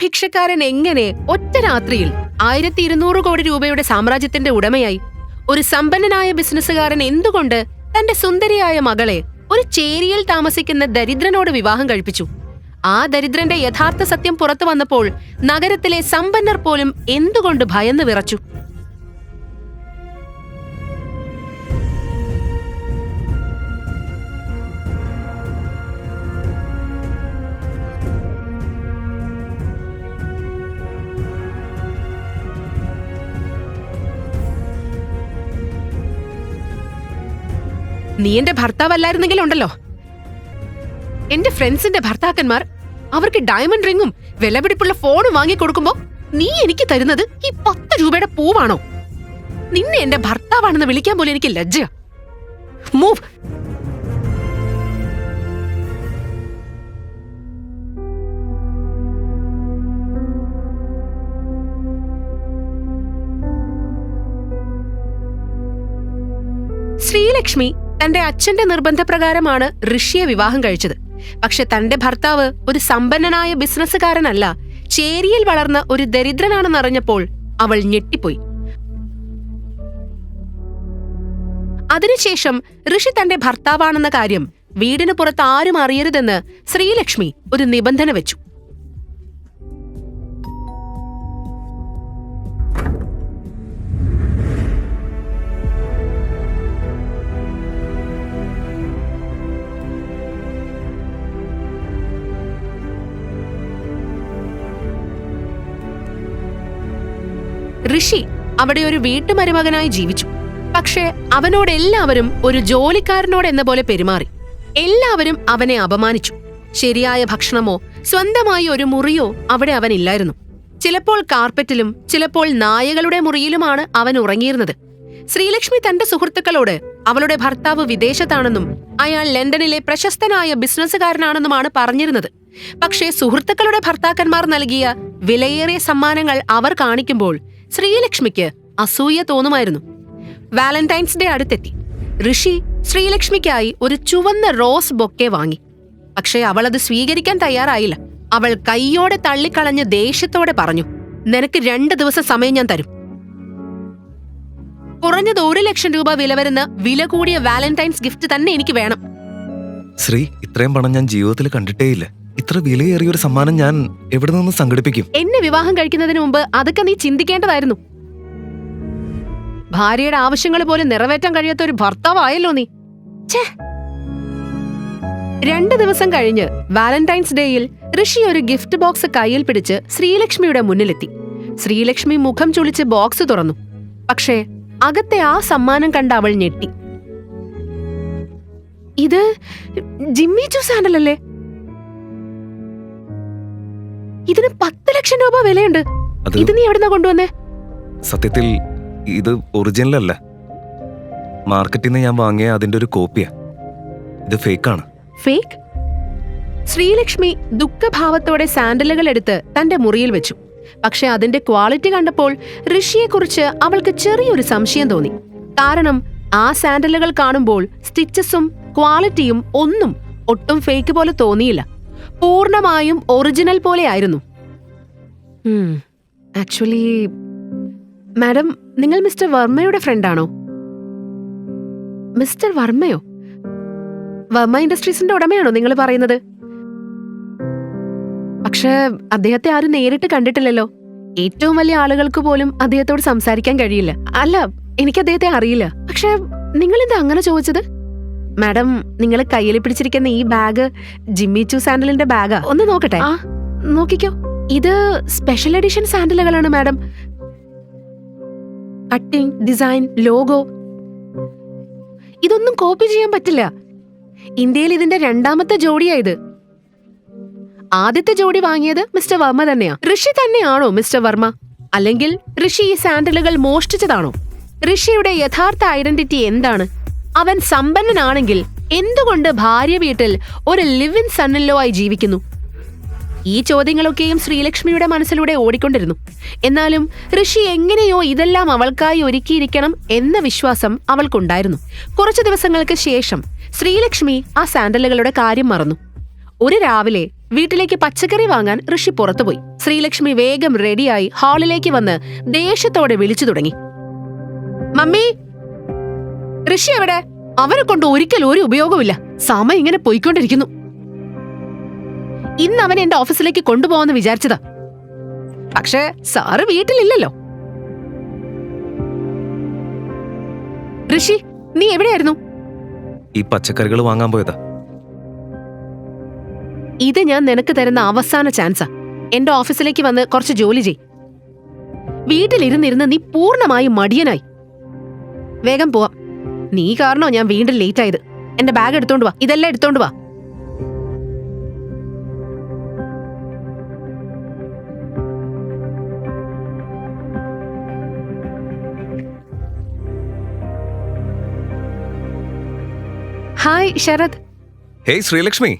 ഭിക്ഷക്കാരൻ എങ്ങനെ ഒറ്റ രാത്രിയിൽ ആയിരത്തി ഇരുന്നൂറ് കോടി രൂപയുടെ സാമ്രാജ്യത്തിന്റെ ഉടമയായി ഒരു സമ്പന്നനായ ബിസിനസ്സുകാരൻ എന്തുകൊണ്ട് തന്റെ സുന്ദരിയായ മകളെ ഒരു ചേരിയിൽ താമസിക്കുന്ന ദരിദ്രനോട് വിവാഹം കഴിപ്പിച്ചു? ആ ദരിദ്രന്റെ യഥാർത്ഥ സത്യം പുറത്തു വന്നപ്പോൾ നഗരത്തിലെ സമ്പന്നർ പോലും എന്തുകൊണ്ട് ഭയന്ന് വിറച്ചു? നീ എന്റെ ഭർത്താവല്ലായിരുന്നെങ്കിൽ ഉണ്ടല്ലോ. എന്റെ ഫ്രണ്ട്സിന്റെ ഭർത്താക്കന്മാർ അവർക്ക് ഡയമണ്ട് റിങ്ങും വിലപിടിപ്പുള്ള ഫോണും വാങ്ങിക്കൊടുക്കുമ്പോ നീ എനിക്ക് തരുന്നത് ഈ പത്ത് രൂപയുടെ പൂവാണോ? നിന്നെ എന്റെ ഭർത്താവാണെന്ന് വിളിക്കാൻ പോലും എനിക്ക് ലജ്ജ മൂവ് ശ്രീലക്ഷ്മി തന്റെ അച്ഛന്റെ നിർബന്ധപ്രകാരമാണ് ഋഷിയെ വിവാഹം കഴിച്ചത്. പക്ഷെ തന്റെ ഭർത്താവ് ഒരു സമ്പന്നനായ ബിസിനസ്സുകാരനല്ല ചേരിയിൽ വളർന്ന ഒരു ദരിദ്രനാണെന്നറിഞ്ഞപ്പോൾ അവൾ ഞെട്ടിപ്പോയി. അതിനുശേഷം ഋഷി തന്റെ ഭർത്താവാണെന്ന കാര്യം വീടിന് പുറത്ത് ആരും അറിയരുതെന്ന് ശ്രീലക്ഷ്മി ഒരു നിബന്ധന വെച്ചു. ഋഷി അവിടെ ഒരു വീട്ടുമരുമകനായി ജീവിച്ചു. പക്ഷേ അവനോട് എല്ലാവരും ഒരു ജോലിക്കാരനോട് എന്ന പോലെ പെരുമാറി. എല്ലാവരും അവനെ അപമാനിച്ചു. ശരിയായ ഭക്ഷണമോ സ്വന്തമായി ഒരു മുറിയോ അവിടെ അവനില്ലായിരുന്നു. ചിലപ്പോൾ കാർപ്പറ്റിലും ചിലപ്പോൾ നായകളുടെ മുറിയിലുമാണ് അവൻ ഉറങ്ങിയിരുന്നത്. ശ്രീലക്ഷ്മി തന്റെ സുഹൃത്തുക്കളോട് അവളുടെ ഭർത്താവ് വിദേശത്താണെന്നും അയാൾ ലണ്ടനിലെ പ്രശസ്തനായ ബിസിനസ്സുകാരനാണെന്നുമാണ് പറഞ്ഞിരുന്നത്. പക്ഷേ സുഹൃത്തുക്കളുടെ ഭർത്താക്കന്മാർ നൽകിയ വിലയേറിയ സമ്മാനങ്ങൾ അവർ കാണിക്കുമ്പോൾ ശ്രീലക്ഷ്മിക്ക് അസൂയ തോന്നുമായിരുന്നു. വാലന്റൈൻസ് ഡേ അടുത്തെത്തി. ഋഷി ശ്രീലക്ഷ്മിക്കായി ഒരു ചുവന്ന റോസ് ബൊക്കെ വാങ്ങി. പക്ഷേ അവൾ അത് സ്വീകരിക്കാൻ തയ്യാറായില്ല. അവൾ കൈയോടെ തള്ളിക്കളഞ്ഞ് ദേഷ്യത്തോടെ പറഞ്ഞു നിനക്ക് രണ്ട് ദിവസം സമയം ഞാൻ തരും. കുറഞ്ഞത് ഒരു ലക്ഷം രൂപ വില വരുന്ന വില കൂടിയ വാലന്റൈൻസ് ഗിഫ്റ്റ് തന്നെ എനിക്ക് വേണം. ശ്രീ ഇത്രയും പണം ഞാൻ ജീവിതത്തിൽ കണ്ടിട്ടേയില്ല. ഇത്ര വിലയേറിയ ഒരു സമ്മാനം ഞാൻ എവിടെ നിന്ന് സംഘടിപ്പിക്കും? എന്നെ വിവാഹം കഴിക്കുന്നതിന് മുമ്പ് അതൊക്കെ നീ ചിന്തിക്കേണ്ടതായിരുന്നു. ഭാര്യയുടെ ആവശ്യങ്ങൾ പോലും നിറവേറ്റാൻ കഴിയാത്ത ഒരു ഭർത്താവായല്ലോ നീ. ഛേ. രണ്ട് ദിവസം കഴിഞ്ഞ് വാലന്റൈൻസ് ഡേയിൽ ഋഷി ഒരു ഗിഫ്റ്റ് ബോക്സ് കയ്യിൽ പിടിച്ച് ശ്രീലക്ഷ്മിയുടെ മുന്നിലെത്തി. ശ്രീലക്ഷ്മി മുഖം ചുളിച്ച് ബോക്സ് തുറന്നു. പക്ഷേ അകത്തെ ആ സമ്മാനം കണ്ട അവൾ ഞെട്ടി. ഇത് ജിമ്മി ചൂ സാൻഡലല്ലേ ഇതിന് പത്ത് ലക്ഷം രൂപ വിലയുണ്ട്. അത് ഇത് നീ എവിടുന്നാ കൊണ്ടുവന്നേ? സത്യത്തിൽ ഇത് ഒറിജിനൽ അല്ല മാർക്കറ്റിൽ നിന്ന് ഞാൻ വാങ്ങിയ അതിന്റെ ഒരു കോപ്പിയാ. ഇത് ഫേക്ക് ആണ് ഫേക്ക്? ശ്രീലക്ഷ്മി ദുഃഖഭാവത്തോടെ സാൻഡലുകൾ എടുത്ത് തന്റെ മുറിയിൽ വെച്ചു. പക്ഷെ അതിന്റെ ക്വാളിറ്റി കണ്ടപ്പോൾ ഋഷിയെക്കുറിച്ച് അവൾക്ക് ചെറിയൊരു സംശയം തോന്നി. കാരണം ആ സാൻഡലുകൾ കാണുമ്പോൾ സ്റ്റിച്ചസും ക്വാളിറ്റിയും ഒന്നും ഒട്ടും ഫേക്ക് പോലെ തോന്നിയില്ല. പൂർണമായും ഒറിജിനൽ പോലെ പോലെയായിരുന്നു ആക്ച്വലി മാഡം നിങ്ങൾ മിസ്റ്റർ വർമ്മയുടെ ഫ്രണ്ടാണോ? മിസ്റ്റർ വർമ്മയോ? വർമ്മ ഇൻഡസ്ട്രീസിന്റെ ഉടമയാണോ നിങ്ങൾ പറയുന്നത്? പക്ഷേ അദ്ദേഹത്തെ ആരും നേരിട്ട് കണ്ടിട്ടില്ലല്ലോ. ഏറ്റവും വലിയ ആളുകൾക്ക് പോലും അദ്ദേഹത്തോട് സംസാരിക്കാൻ കഴിയില്ല. അല്ല എനിക്ക് അദ്ദേഹത്തെ അറിയില്ല. പക്ഷെ നിങ്ങൾ എന്താ അങ്ങനെ ചോദിച്ചത്? മാഡം നിങ്ങൾ കയ്യിൽ പിടിച്ചിരിക്കുന്ന ഈ ബാഗ് ജിമ്മി ചൂ സാൻഡലിന്റെ ബാഗാ. ഒന്ന് നോക്കട്ടെ. നോക്കിക്കോ. ഇത് സ്പെഷ്യൽ എഡിഷൻ സാൻഡലുകളാണ് മാഡം. കട്ടിംഗ് ഡിസൈൻ ലോഗോ ഇതൊന്നും കോപ്പി ചെയ്യാൻ പറ്റില്ല. ഇന്ത്യയിൽ ഇതിന്റെ രണ്ടാമത്തെ ജോഡിയാ ഇത്. ആദ്യത്തെ ജോഡി വാങ്ങിയത് മിസ്റ്റർ വർമ്മ തന്നെയാ. ഋഷി തന്നെയാണോ മിസ്റ്റർ വർമ്മ? അല്ലെങ്കിൽ ഋഷി ഈ സാൻഡലുകൾ മോഷ്ടിച്ചതാണോ? ഋഷിയുടെ യഥാർത്ഥ ഐഡന്റിറ്റി എന്താണ്? അവൻ സമ്പന്നനാണെങ്കിൽ എന്തുകൊണ്ട് ഭാര്യ വീട്ടിൽ ഒരു ലിവിൻ സണ്ണിലോ ആയി ജീവിക്കുന്നു? ഈ ചോദ്യങ്ങളൊക്കെയും ശ്രീലക്ഷ്മിയുടെ മനസ്സിലൂടെ ഓടിക്കൊണ്ടിരുന്നു. എന്നാലും ഋഷി എങ്ങനെയോ ഇതെല്ലാം അവൾക്കായി ഒരുക്കിയിരിക്കണം എന്ന വിശ്വാസം അവൾക്കുണ്ടായിരുന്നു. കുറച്ചു ദിവസങ്ങൾക്ക് ശേഷം ശ്രീലക്ഷ്മി ആ സാൻഡലുകളുടെ കാര്യം മറന്നു. ഒരു രാവിലെ വീട്ടിലേക്ക് പച്ചക്കറി വാങ്ങാൻ ഋഷി പുറത്തുപോയി. ശ്രീലക്ഷ്മി വേഗം റെഡിയായി ഹാളിലേക്ക് വന്ന് ദേഷ്യത്തോടെ വിളിച്ചു തുടങ്ങി. മമ്മി ഋഷി എവിടെ? അവരെ കൊണ്ട് ഒരിക്കലും ഒരു ഉപയോഗമില്ല സമയം ഇങ്ങനെ പോയിക്കൊണ്ടിരിക്കുന്നു. ഇന്ന് അവൻ എന്റെ ഓഫീസിലേക്ക് കൊണ്ടുപോകാന്ന് വിചാരിച്ചതാ. പക്ഷേ സാറ് വീട്ടിലില്ലല്ലോ. ഋഷി നീ എവിടെയായിരുന്നു? ഈ പച്ചക്കറികൾ വാങ്ങാൻ പോയതാ. ഇത് ഞാൻ നിനക്ക് തരുന്ന അവസാന ചാൻസാ. എന്റെ ഓഫീസിലേക്ക് വന്ന് കുറച്ച് ജോലി ചെയ്. വീട്ടിലിരുന്നിരുന്ന് നീ പൂർണമായും മടിയനായി. വേഗം പോവാം. നീ കാരണോ ഞാൻ വീണ്ടും ലേറ്റ് ആയത്? എന്റെ ബാഗ് എടുത്തോണ്ട് വാ. ഇതെല്ലാം എടുത്തോണ്ട് വാ. ഹായ് ശരത്. ഹേയ് ശ്രീലക്ഷ്മി.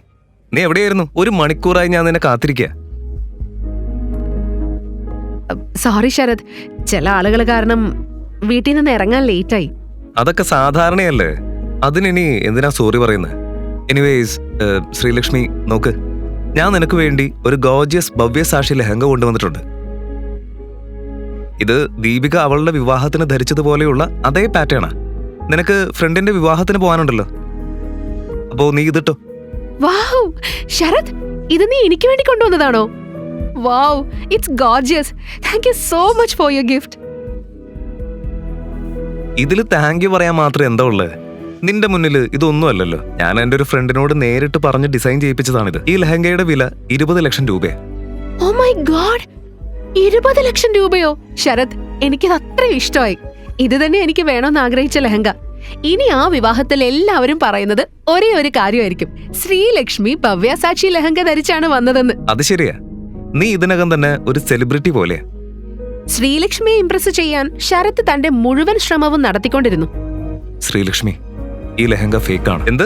നീ എവിടെയായിരുന്നു? ഒരു മണിക്കൂറായി ഞാൻ നിന്നെ കാത്തിരിക്കുക സോറി ശരത്. ചില ആളുകൾ കാരണം വീട്ടിൽ നിന്ന് ഇറങ്ങാൻ ലേറ്റായി അതൊക്കെ സാധാരണയല്ലേ? അതിനിനി എന്തിനാ സോറി പറയുന്നത് എനിവേസ് ശ്രീലക്ഷ്മി നോക്ക്. ഞാൻ നിനക്ക് വേണ്ടി ഒരു ഗോജിയസ് ഭവ്യസാക്ഷി ലഹങ്ക കൊണ്ടുവന്നിട്ടുണ്ട്. ഇത് ദീപിക അവളുടെ വിവാഹത്തിന് ധരിച്ചതുപോലെയുള്ള അതേ പാറ്റേണാ നിനക്ക് ഫ്രണ്ടിന്റെ വിവാഹത്തിന് പോകാനുണ്ടല്ലോ. അപ്പോ നീ ഇതിട്ടോ? വാവ് ശരത് ഇത് നീ എനിക്ക് വേണ്ടി കൊണ്ടുവന്നതാണോ? Wow it's gorgeous thank you so much for your gift ഇതിൽ താങ്ക് യു പറയാൻ മാത്രം എന്താ ഉള്ളത് നിന്റെ മുന്നിൽ ഇതൊന്നും അല്ലല്ലോ ഞാൻ എന്റെ ഒരു ഫ്രണ്ടിനോട് നേരിട്ട് പറഞ്ഞ് ഡിസൈൻ ചെയ്യിപ്പിച്ചതാണിത്. ഈ ലഹങ്കയുടെ വില ഇരുപത് ലക്ഷം രൂപയാ. ഓ മൈ ഗോഡ് ഇരുപത് ലക്ഷം രൂപയോ? ശരത് എനിക്കത് അത്രയും ഇഷ്ടമായി. ഇത് തന്നെ എനിക്ക് വേണമെന്ന് ആഗ്രഹിച്ച ലഹങ്ക. ഇനി ആ വിവാഹത്തിൽ എല്ലാവരും പറയുന്നത് ഒരേ ഒരു കാര്യമായിരിക്കും. ശ്രീലക്ഷ്മി ഭവ്യസാക്ഷി ലഹങ്ക ധരിച്ചാണ് വന്നതെന്ന്. അത് ശരിയാ. നീ ഇതിനകം തന്നെ ഒരു സെലിബ്രിറ്റി പോലെയാ. ശ്രീലക്ഷ്മിയെ ഇംപ്രസ് ചെയ്യാൻ ശരത് തന്റെ മുഴുവൻ ശ്രമവും നടത്തിക്കൊണ്ടിരുന്നു. ശ്രീലക്ഷ്മി ഈ ലഹങ്ക ഫേക്ക് ആണ് എന്ത്?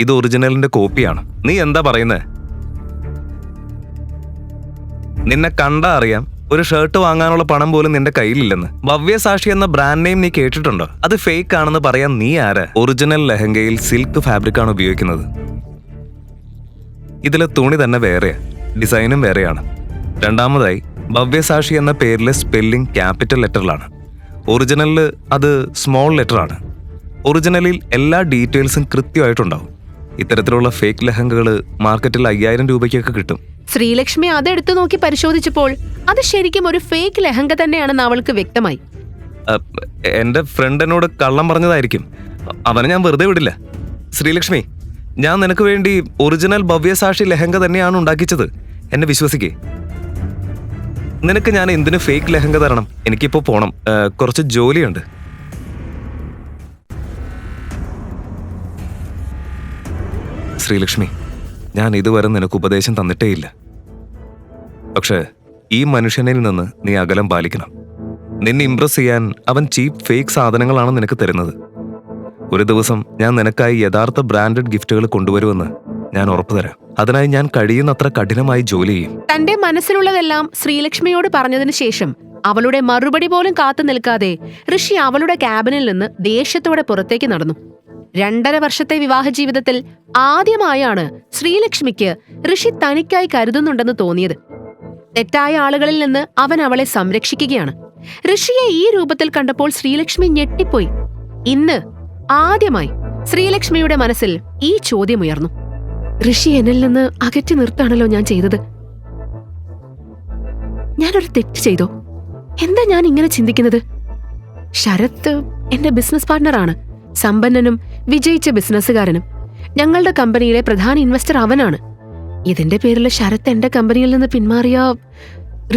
ഇത് ഒറിജിനലിന്റെ കോപ്പിയാണ്. നീ എന്താ പറയുന്നത് നിന്നെ കണ്ടാ അറിയാം ഒരു ഷർട്ട് വാങ്ങാനുള്ള പണം പോലും നിന്റെ കയ്യിലില്ലെന്ന്. ഭവ്യ സാക്ഷി എന്ന ബ്രാൻഡ് നെയിം നീ കേട്ടിട്ടുണ്ടോ? അത് ഫേക്ക് ആണെന്ന് പറയാൻ നീ ആരാ? ഒറിജിനൽ ലഹങ്കയിൽ സിൽക്ക് ഫാബ്രിക് ആണ് ഉപയോഗിക്കുന്നത്. ഇതിലെ തുണി തന്നെ വേറെയാ. ഡിസൈനും വേറെയാണ്. രണ്ടാമതായി ഭവ്യസാക്ഷി എന്ന പേരിലെ സ്പെല്ലിംഗ് ക്യാപിറ്റൽ ലെറ്ററിലാണ് ഒറിജിനലിൽ അത് സ്മോൾ ലെറ്ററാണ് ഒറിജിനലിൽ എല്ലാ ഡീറ്റെയിൽസും കൃത്യമായിട്ടുണ്ടാവും. ഇത്തരത്തിലുള്ള ഫേക്ക് ലഹങ്കകൾ മാർക്കറ്റിൽ അയ്യായിരം രൂപയ്ക്കൊക്കെ കിട്ടും. ശ്രീലക്ഷ്മി അതെടുത്തു നോക്കി പരിശോധിച്ചപ്പോൾ അത് ശരിക്കും ഒരു ഫേക്ക് ലഹങ്ക തന്നെയാണെന്ന് അവൾക്ക് വ്യക്തമായി. എന്റെ ഫ്രണ്ട് എന്നോട് കള്ളം പറഞ്ഞതായിരിക്കും. അവനെ ഞാൻ വെറുതെ വിടില്ല. ശ്രീലക്ഷ്മി ഞാൻ നിനക്ക് വേണ്ടി ഒറിജിനൽ ഭവ്യസാക്ഷി ലഹങ്ക തന്നെയാണ് ഉണ്ടാക്കിച്ചത്. എന്നെ വിശ്വസിക്കേ. നിനക്ക് ഞാൻ എന്തിനു ഫേക്ക് ലഹങ്ക തരണം? എനിക്കിപ്പോ പോണം. കുറച്ച് ജോലിയുണ്ട്. ശ്രീലക്ഷ്മി ഞാൻ ഇതുവരെ നിനക്ക് ഉപദേശം തന്നിട്ടേയില്ല. പക്ഷേ ഈ മനുഷ്യനിൽ നിന്ന് നീ അകലം പാലിക്കണം. നിന്നെ ഇംപ്രസ് ചെയ്യാൻ അവൻ ചീപ്പ് ഫേക്ക് സാധനങ്ങളാണ് നിനക്ക് തരുന്നത്. ഒരു ദിവസം ഞാൻ നിനക്കായി യഥാർത്ഥ ബ്രാൻഡഡ് ഗിഫ്റ്റുകൾ കൊണ്ടുവരുമെന്ന് ഞാൻ ഉറപ്പു തരാം. അതിനായി ഞാൻ കഴിയുന്നത്ര കഠിനമായി ജോലി ചെയ്യും. തന്റെ മനസ്സിലുള്ളതെല്ലാം ശ്രീലക്ഷ്മിയോട് പറഞ്ഞതിന് ശേഷം അവളുടെ മറുപടി പോലും കാത്തു നിൽക്കാതെ ഋഷി അവളുടെ ക്യാബിനിൽ നിന്ന് ദേഷ്യത്തോടെ പുറത്തേക്ക് നടന്നു. രണ്ടര വർഷത്തെ വിവാഹ ജീവിതത്തിൽ ആദ്യമായാണ് ശ്രീലക്ഷ്മിക്ക് ഋഷി തനിക്കായി കരുതുന്നുണ്ടെന്ന് തോന്നിയത്. തെറ്റായ ആളുകളിൽ നിന്ന് അവൻ അവളെ സംരക്ഷിക്കുകയാണ്. ഋഷിയെ ഈ രൂപത്തിൽ കണ്ടപ്പോൾ ശ്രീലക്ഷ്മി ഞെട്ടിപ്പോയി. ഇന്ന് ആദ്യമായി ശ്രീലക്ഷ്മിയുടെ മനസ്സിൽ ഈ ചോദ്യമുയർന്നു. ഋഷി എന്നിൽ നിന്ന് അകറ്റി നിർത്താണല്ലോ ഞാൻ ചെയ്തത്. ഞാനൊരു തെറ്റ് ചെയ്തോ? എന്താ ഞാൻ ഇങ്ങനെ ചിന്തിക്കുന്നത്? ശരത് എന്റെ ബിസിനസ് പാർട്ണറാണ്. സമ്പന്നനും വിജയിച്ച ബിസിനസ്സുകാരനും. ഞങ്ങളുടെ കമ്പനിയിലെ പ്രധാന ഇൻവെസ്റ്റർ അവനാണ്. ഇതിന്റെ പേരിൽ ശരത് എന്റെ കമ്പനിയിൽ നിന്ന് പിന്മാറിയ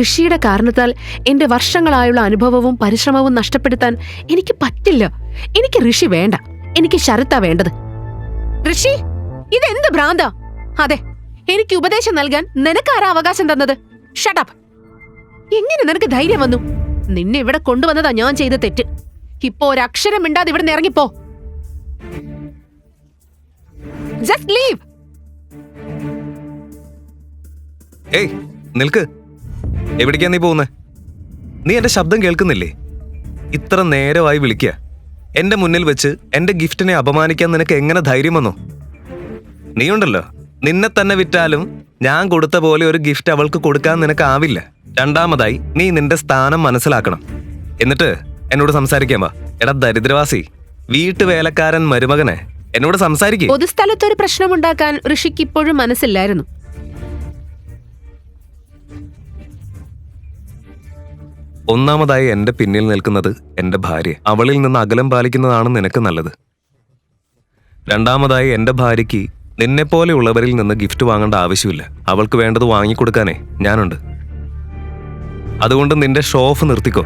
ഋഷിയുടെ കാരണത്താൽ എന്റെ വർഷങ്ങളായുള്ള അനുഭവവും പരിശ്രമവും നഷ്ടപ്പെടുത്താൻ എനിക്ക് പറ്റില്ല. എനിക്ക് ഋഷി വേണ്ട. എനിക്ക് ശരത്താ വേണ്ടത്. ഋഷി! ഇതെന്ത് ഭ്രാന്ത? അതെ എനിക്ക് ഉപദേശം നൽകാൻ നിനക്കാരാ അവകാശം തന്നത്. ഷട്ടപ്പ് എങ്ങനെ നിനക്ക് ധൈര്യം വന്നു? നിന്നെ ഇവിടെ കൊണ്ടുവന്നതാ ഞാൻ ചെയ്ത തെറ്റ്. ഇപ്പോ ഒരക്ഷരം മിണ്ടാതെ ഇവിടെ നിന്ന് ഇറങ്ങിപ്പോ ജസ്റ്റ് ലീവ് നിൽക്ക്. എവിടേക്കാ നീ പോകുന്നത് നീ എന്റെ ശബ്ദം കേൾക്കുന്നില്ലേ? ഇത്ര നേരമായി വിളിക്കുക എന്റെ മുന്നിൽ വെച്ച് എന്റെ ഗിഫ്റ്റിനെ അപമാനിക്കാൻ നിനക്ക് എങ്ങനെ ധൈര്യം വന്നു? നീ ഉണ്ടല്ലോ നിന്നെ തന്നെ വിറ്റാലും ഞാൻ കൊടുത്ത പോലെ ഒരു ഗിഫ്റ്റ് അവൾക്ക് കൊടുക്കാൻ നിനക്കാവില്ല. രണ്ടാമതായി നീ നിന്റെ സ്ഥാനം മനസ്സിലാക്കണം. എന്നിട്ട് എന്നോട് സംസാരിക്കാൻ വാ. എടാ ദരിദ്രവാസി വീട്ടുവേലക്കാരൻ മരുമകനെ എന്നോട് സംസാരിക്കേ. പൊതുസ്ഥലത്തൊരു പ്രശ്നമുണ്ടാക്കാൻ ഋഷിക്ക് ഇപ്പോഴും മനസ്സില്ലായിരുന്നു. ഒന്നാമതായി എന്റെ പിന്നിൽ നിൽക്കുന്നത് എന്റെ ഭാര്യ. അവളിൽ നിന്ന് അകലം പാലിക്കുന്നതാണ് നിനക്ക് നല്ലത്. രണ്ടാമതായി എന്റെ ഭാര്യയ്ക്ക് നിന്നെപ്പോലെയുള്ളവരിൽ നിന്ന് ഗിഫ്റ്റ് വാങ്ങേണ്ട ആവശ്യമില്ല. അവൾക്ക് വേണ്ടത് വാങ്ങിക്കൊടുക്കാനേ ഞാനുണ്ട്. അതുകൊണ്ട് നിന്റെ ഷോ ഓഫ് നിർത്തിക്കോ.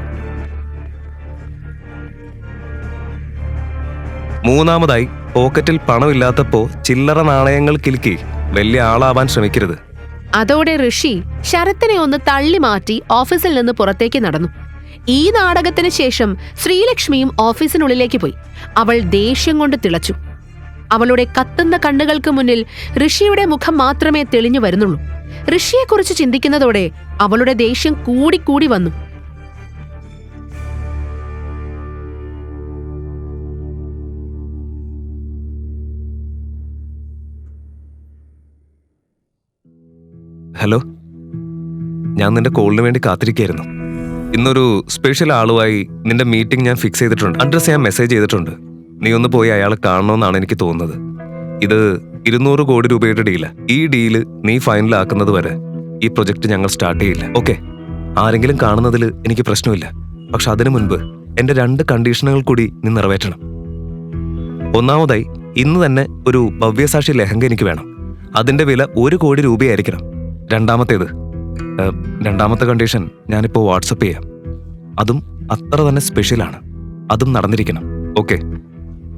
മൂന്നാമതായി പോക്കറ്റിൽ പണമില്ലാത്തപ്പോ ചില്ലറ നാണയങ്ങൾ കിലുക്കി വലിയ ആളാവാൻ ശ്രമിക്കരുത്. അതോടെ ഋഷി ശരത്തിനെ ഒന്ന് തള്ളി മാറ്റി ഓഫീസിൽ നിന്ന് പുറത്തേക്ക് നടന്നു. ഈ നാടകത്തിന് ശേഷം ശ്രീലക്ഷ്മിയും ഓഫീസിനുള്ളിലേക്ക് പോയി. അവൾ ദേഷ്യം കൊണ്ട് തിളച്ചു. അവളുടെ കത്തുന്ന കണ്ണുകൾക്ക് മുന്നിൽ ഋഷിയുടെ മുഖം മാത്രമേ തെളിഞ്ഞു വരുന്നുള്ളൂ. ഋഷിയെക്കുറിച്ച് ചിന്തിക്കുന്നതോടെ അവളുടെ ദേഷ്യം കൂടിക്കൂടി വന്നു. ഹലോ. ഞാൻ നിന്റെ കോളിന് വേണ്ടി കാത്തിരിക്കുകയായിരുന്നു. ഇന്നൊരു സ്പെഷ്യൽ ആളുമായി നിന്റെ മീറ്റിംഗ് ഞാൻ ഫിക്സ് ചെയ്തിട്ടുണ്ട്. അഡ്രസ് ഞാൻ മെസ്സേജ് ചെയ്തിട്ടുണ്ട്. നീ ഒന്ന് പോയി അയാളെ കാണണമെന്നാണ് എനിക്ക് തോന്നുന്നത്. ഇത് ഇരുന്നൂറ് കോടി രൂപയുടെ ഡീൽ ഈ ഡീൽ നീ ഫൈനലാക്കുന്നത് വരെ ഈ പ്രൊജക്ട് ഞങ്ങൾ സ്റ്റാർട്ട് ചെയ്യില്ല. ഓക്കെ ആരെങ്കിലും കാണുന്നതിൽ എനിക്ക് പ്രശ്നമില്ല. പക്ഷെ അതിനു മുൻപ് എന്റെ രണ്ട് കണ്ടീഷനുകൾ കൂടി നീ നിറവേറ്റണം. ഒന്നാമതായി ഇന്ന് തന്നെ ഒരു ഭവ്യസാക്ഷി ലഹങ്ക എനിക്ക് വേണം. അതിന്റെ വില ഒരു കോടി രൂപയായിരിക്കണം. രണ്ടാമത്തേത് രണ്ടാമത്തെ കണ്ടീഷൻ ഞാനിപ്പോൾ വാട്സപ്പ് ചെയ്യാം. അതും അത്ര തന്നെ സ്പെഷ്യലാണ് അതും നടന്നിരിക്കണം. ഓക്കെ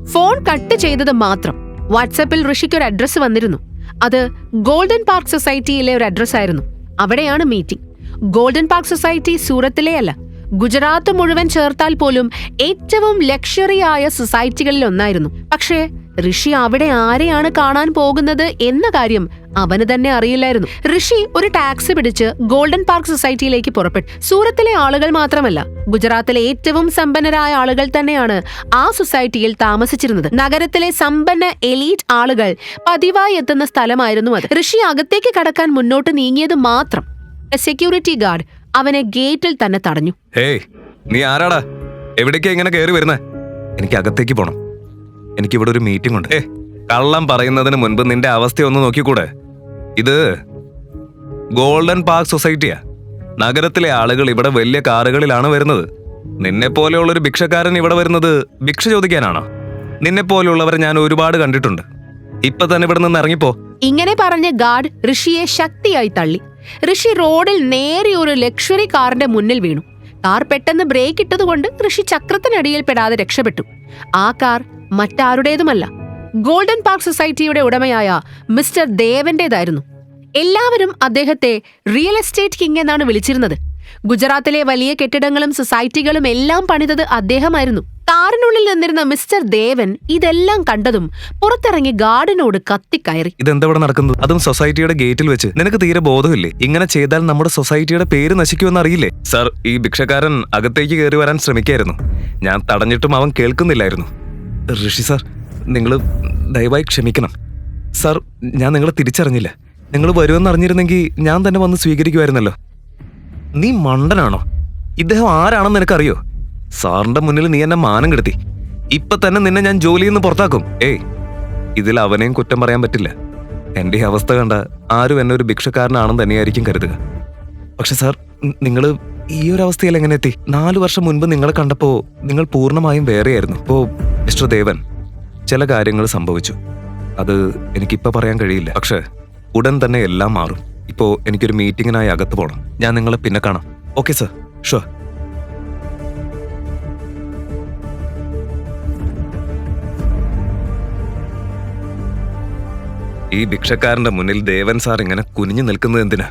ഫോൺ കട്ട് ചെയ്തത് മാത്രം വാട്സാപ്പിൽ ഋഷിക്ക് ഒരു അഡ്രസ്സ് വന്നിരുന്നു. അത് ഗോൾഡൻ പാർക്ക് സൊസൈറ്റിയിലെ ഒരു അഡ്രസ് ആയിരുന്നു. അവിടെയാണ് മീറ്റിംഗ്. ഗോൾഡൻ പാർക്ക് സൊസൈറ്റി സൂറത്തിലെ അല്ല ഗുജറാത്ത് മുഴുവൻ ചേർത്താൽ പോലും ഏറ്റവും ലക്ഷറി ആയ സൊസൈറ്റികളിൽ ഒന്നായിരുന്നു. പക്ഷേ ഋഷി അവിടെ ആരെയാണ് കാണാൻ പോകുന്നത് എന്ന കാര്യം അവന് തന്നെ അറിയില്ലായിരുന്നു. ഋഷി ഒരു ടാക്സി പിടിച്ച് ഗോൾഡൻ പാർക്ക് സൊസൈറ്റിയിലേക്ക് പുറപ്പെട്ടു. സൂറത്തിലെ ആളുകൾ മാത്രമല്ല ഗുജറാത്തിലെ ഏറ്റവും സമ്പന്നരായ ആളുകൾ തന്നെയാണ് ആ സൊസൈറ്റിയിൽ താമസിച്ചിരുന്നത്. നഗരത്തിലെ സമ്പന്ന എലീറ്റ് ആളുകൾ പതിവായി എത്തുന്ന സ്ഥലമായിരുന്നു അത്. ഋഷി അകത്തേക്ക് കടക്കാൻ മുന്നോട്ട് നീങ്ങിയത് മാത്രം സെക്യൂരിറ്റി ഗാർഡ് അവനെ ഗേറ്റിൽ തന്നെ തടഞ്ഞു. നീ ആരാടാ? എവിടേക്കാ ഇങ്ങനെ കയറി വരുന്നേ? എനിക്ക് അകത്തേക്ക് പോണം. എനിക്ക് ഇവിടെ ഒരു മീറ്റിംഗ് ഉണ്ട്. കള്ളം പറയുന്നതിന് മുൻപ് നിന്റെ അവസ്ഥ ഒന്ന് നോക്കിക്കൂടെ? ഇത് ഗോൾഡൻ പാർക്ക് സൊസൈറ്റിയാ നഗരത്തിലെ ആളുകൾ ഇവിടെ വലിയ കാറുകളിലാണ് വരുന്നത്. നിന്നെ പോലെയുള്ള ഒരു ഭിക്ഷക്കാരൻ ഇവിടെ വരുന്നത് ഭിക്ഷ ചോദിക്കാനാണോ? നിന്നെ പോലെയുള്ളവരെ ഞാൻ ഒരുപാട് കണ്ടിട്ടുണ്ട്. ഇപ്പൊ തന്നെ ഇവിടെ നിന്ന് ഇറങ്ങിപ്പോ. ഇങ്ങനെ പറഞ്ഞ ഗാർഡ് ഋഷിയെ ശക്തിയായി തള്ളി. ഋഷി റോഡിൽ നേരെ ഒരു ലക്ഷറി കാറിന്റെ മുന്നിൽ വീണു. കാർ പെട്ടെന്ന് ബ്രേക്ക് ഇട്ടതുകൊണ്ട് ഋഷി ചക്രത്തിനടിയിൽ പെടാതെ രക്ഷപ്പെട്ടു. ആ കാർ മറ്റാരുടേതുമല്ല. ഗോൾഡൻ പാർക്ക് സൊസൈറ്റിയുടെ ഉടമയായ മിസ്റ്റർ ദേവന്റേതായിരുന്നു. എല്ലാവരും അദ്ദേഹത്തെ റിയൽ എസ്റ്റേറ്റ് കിങ് എന്നാണ് വിളിച്ചിരുന്നത്. ഗുജറാത്തിലെ വലിയ കെട്ടിടങ്ങളും സൊസൈറ്റികളും എല്ലാം പണിതത് അദ്ദേഹമായിരുന്നു. കാറിനുള്ളിൽ നിന്നിരുന്ന മിസ്റ്റർ ദേവൻ ഇതെല്ലാം കണ്ടതും പുറത്തിറങ്ങി ഗാർഡിനോട് കത്തിക്കയറി. ഇതെന്താ നടക്കുന്നത്? അതും സൊസൈറ്റിയുടെ ഗേറ്റിൽ വെച്ച്. നിനക്ക് തീരെ ബോധമില്ലേ? ഇങ്ങനെ ചെയ്താൽ നമ്മുടെ സൊസൈറ്റിയുടെ പേര് നശിക്കുമെന്ന് അറിയില്ലേ? സർ ഈ ഭിക്ഷക്കാരൻ അകത്തേക്ക് കയറി വരാൻ ശ്രമിക്കായിരുന്നു. ഞാൻ തടഞ്ഞിട്ടും അവൻ കേൾക്കുന്നില്ലായിരുന്നു. ഋഷി സാർ നിങ്ങൾ ദയവായി ക്ഷമിക്കണം. സാർ ഞാൻ നിങ്ങളെ തിരിച്ചറിഞ്ഞില്ല. നിങ്ങൾ വരുമെന്ന് അറിഞ്ഞിരുന്നെങ്കിൽ ഞാൻ തന്നെ വന്ന് സ്വീകരിക്കുമായിരുന്നല്ലോ നീ മണ്ടനാണോ? ഇദ്ദേഹം ആരാണെന്ന് നിനക്കറിയോ? സാറിന്റെ മുന്നിൽ നീ എന്നെ മാനം കെടുത്തി. ഇപ്പൊ തന്നെ നിന്നെ ഞാൻ ജോലിയിൽ നിന്ന് പുറത്താക്കും. ഏയ് ഇതിൽ അവനെയും കുറ്റം പറയാൻ പറ്റില്ല. എന്റെ ഈ അവസ്ഥ കണ്ട ആരും എന്നെ ഒരു ഭിക്ഷക്കാരനാണെന്ന് തന്നെയായിരിക്കും കരുതുക. പക്ഷെ സാർ നിങ്ങൾ ഈ ഒരു അവസ്ഥയിൽ എങ്ങനെ എത്തി? നാലു വർഷം മുൻപ് നിങ്ങളെ കണ്ടപ്പോൾ നിങ്ങൾ പൂർണമായും വേറെയായിരുന്നു. ഇപ്പോ മിസ്റ്റർ ദേവൻ ചില കാര്യങ്ങൾ സംഭവിച്ചു. അത് എനിക്കിപ്പോൾ പറയാൻ കഴിയില്ല. പക്ഷേ ഉടൻ തന്നെ എല്ലാം മാറും. ഇപ്പോൾ എനിക്കൊരു മീറ്റിങ്ങിനായി അകത്ത് പോകണം ഞാൻ നിങ്ങളെ പിന്നെ കാണാം. Okay sir. ഷുവർ. ഈ ഭിക്ഷക്കാരന്റെ മുന്നിൽ ദേവൻ സാർ ഇങ്ങനെ കുനിഞ്ഞു നിൽക്കുന്നത് എന്തിനാ?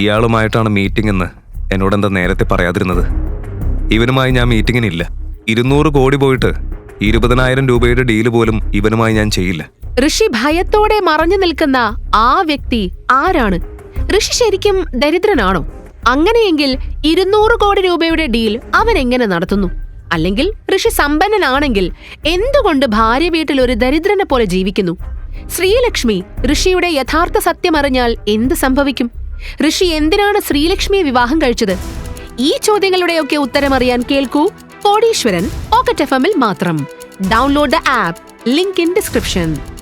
ഇയാളുമായിട്ടാണ് മീറ്റിംഗ് എന്ന് എന്നോട് എന്താ നേരത്തെ പറയാതിരുന്നത്? ഇവനുമായി ഞാൻ മീറ്റിങ്ങിനില്ല ഇരുന്നൂറ് കോടി പോയിട്ട് ഇരുപതിനായിരം രൂപയുടെ ഡീൽ പോലും ഇവനുമായി ഞാൻ ചെയ്യില്ല. ഋഷി ഭയത്തോടെ മറഞ്ഞു നിൽക്കുന്ന ആ വ്യക്തി ആരാണ്? ഋഷി ശരിക്കും ദരിദ്രനാണോ? അങ്ങനെയെങ്കിൽ ഇരുന്നൂറ് കോടി രൂപയുടെ ഡീൽ അവൻ എങ്ങനെ നടത്തുന്നു? അല്ലെങ്കിൽ ഋഷി സമ്പന്നനാണെങ്കിൽ എന്തുകൊണ്ട് ഭാര്യ വീട്ടിൽ ഒരു ദരിദ്രനെ പോലെ ജീവിക്കുന്നു? ശ്രീലക്ഷ്മി ഋഷിയുടെ യഥാർത്ഥ സത്യം അറിഞ്ഞാൽ എന്ത് സംഭവിക്കും? ഋഷി എന്തിനാണ് ശ്രീലക്ഷ്മിയെ വിവാഹം കഴിച്ചത്? ഈ ചോദ്യങ്ങളുടെയൊക്കെ ഉത്തരം അറിയാൻ കേൾക്കൂ കോടീശ്വരൻ പോക്കറ്റ് എഫ് എമ്മിൽ മാത്രം. Download the app link in description